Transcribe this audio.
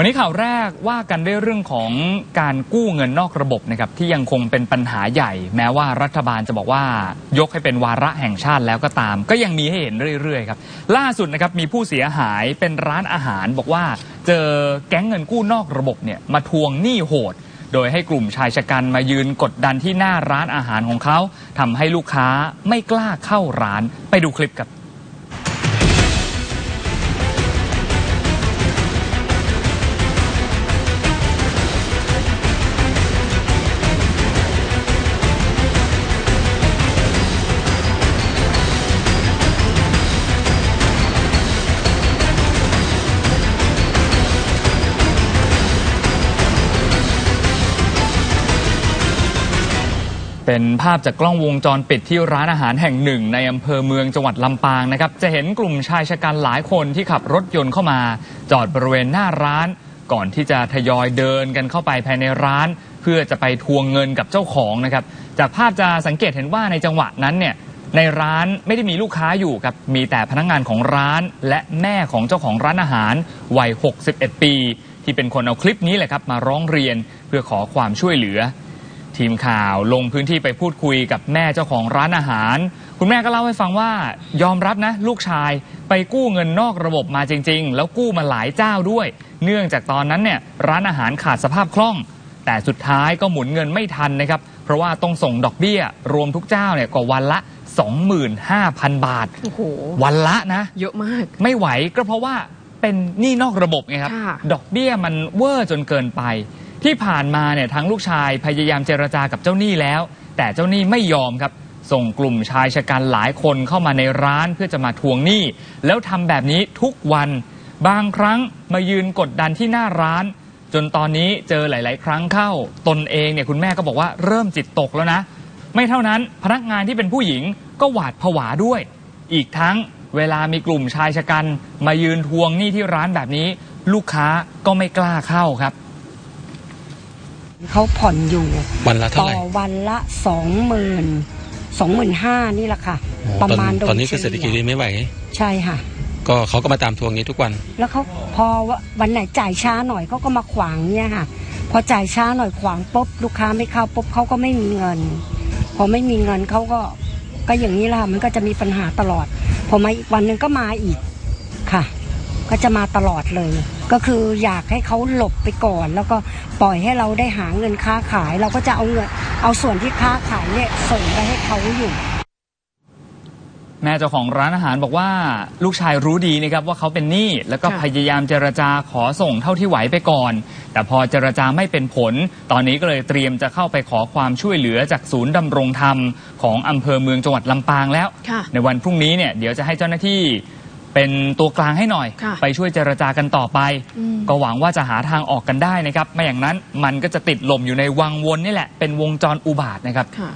วันนี้ข่าวแรกว่ากันด้วยเรื่องของการกู้เงินนอกระบบนะครับที่ยังคงเป็นปัญหาใหญ่ แม้ว่ารัฐบาลจะบอกว่ายกให้เป็นวาระแห่งชาติแล้วก็ตาม ก็ยังมีให้เห็นเรื่อยๆครับล่าสุดนะครับมีผู้เสียหายเป็นร้านอาหารบอกว่าเจอแก๊งเงินกู้นอกระบบเนี่ยมาทวงหนี้โหด โดยให้กลุ่มชายชะกันมายืนกดดันที่หน้าร้านอาหารของเขาทำให้ลูกค้าไม่กล้าเข้าร้านไปดูคลิปครับ เป็นภาพจากกล้องวงจรปิดที่ร้านอาหารแห่งหนึ่ง ในอำเภอเมืองจังหวัดลำปางนะครับ จะเห็นกลุ่มชายชะกันหลายคนที่ขับรถยนต์เข้ามา จอดบริเวณหน้าร้าน ก่อนที่จะทยอยเดินกันเข้าไปภายในร้าน เพื่อจะไปทวงเงินกับเจ้าของนะครับ จากภาพจะสังเกตเห็นว่าในจังหวะนั้นเนี่ยในร้านไม่ได้มีลูกค้าอยู่ครับมีแต่พนักงานของร้าน และแม่ของเจ้าของร้านอาหารวัย 61 ปี ที่เป็นคนเอาคลิปนี้แหละครับมาร้องเรียนเพื่อขอความช่วยเหลือ ทีมข่าวลงพื้นที่ไปพูดคุยกับแม่เจ้าของร้านอาหาร คุณแม่ก็เล่าให้ฟังว่ายอมรับนะ ลูกชายไปกู้เงินนอกระบบมาจริง ๆ แล้วกู้มาหลายเจ้าด้วย เนื่องจากตอนนั้นเนี่ยร้านอาหารขาดสภาพคล่อง แต่สุดท้ายก็หมุนเงินไม่ทันนะครับ เพราะว่าต้องส่งดอกเบี้ย รวมทุกเจ้าเนี่ยก็วันละ 25,000 บาทโอ้โหวันละนะเยอะมาก ไม่ไหวก็เพราะว่าเป็นหนี้นอกระบบไงครับค่ะดอกเบี้ยมันเวอร์จนเกินไป ที่ผ่านมาเนี่ยทั้งลูกชายพยายามเจรจากับเจ้าหนี้แล้ว แต่เจ้าหนี้ไม่ยอมครับ ส่งกลุ่มชายชะกันหลายคนเข้ามาในร้านเพื่อจะมาทวงหนี้ แล้วทำแบบนี้ทุกวัน บางครั้งมายืนกดดันที่หน้าร้าน จนตอนนี้เจอหลาย ๆ ครั้งเข้า ตนเองเนี่ยคุณแม่ก็บอกว่าเริ่มจิตตกแล้วนะ ไม่เท่านั้นพนักงานที่เป็นผู้หญิงก็หวาดผวาด้วย อีกทั้งเวลามีกลุ่มชายชะกัน มายืนทวงหนี้ที่ร้านแบบนี้ ลูกค้าก็ไม่กล้าเข้าครับ เขาผ่อนอยู่วันละเท่าต่อไหร่วันละสองหมื่นสองหมื่นห้านี่แหละค่ะ โอ้ประมาณตอนโดยตอนนี้คือเศรษฐกิจฉลี่ยไม่ไหว ใช่ค่ะ ก็เขาก็มาตามทวงนี้ทุกวัน แล้วเขาพอวันไหนจ่ายช้าหน่อยเขาก็มาขวางเนี่ยค่ะ พอจ่ายช้าหน่อยขวางปุ๊บลูกค้าไม่เข้าปุ๊บเขาก็ไม่มีเงิน พอไม่มีเงินเขาก็ก็อย่างนี้แหละค่ะมันก็จะมีปัญหาตลอด พอมาอีกวันหนึ่งก็มาอีกค่ะ ก็จะมาตลอดเลย ก็คืออยากให้เขาหลบไปก่อน แล้วก็ปล่อยให้เราได้หาเงินค้าขาย เราก็จะเอาเงินเอาส่วนที่ค้าขายเนี่ยส่งไปให้เขาอยู่แม่เจ้าของร้านอาหารบอกว่าลูกชายรู้ดีนะครับว่าเขาเป็นหนี้แล้วก็ค่ะพยายามเจรจาขอส่งเท่าที่ไหวไปก่อน แต่พอเจรจาไม่เป็นผล ตอนนี้ก็เลยเตรียมจะเข้าไปขอความช่วยเหลือจากศูนย์ดำรงธรรม ของอำเภอเมืองจังหวัดลำปางแล้วค่ะในวันพรุ่งนี้เนี่ยเดี๋ยวจะให้เจ้าหน้าที่ เป็นตัวกลางให้หน่อย ค่ะไปช่วยเจรจากันต่อไป อืม ก็หวังว่าจะหาทางออกกันได้นะครับ ไม่อย่างนั้นมันก็จะติดลมอยู่ในวังวนนี่แหละเป็นวงจรอุบาทนะครับ ค่ะ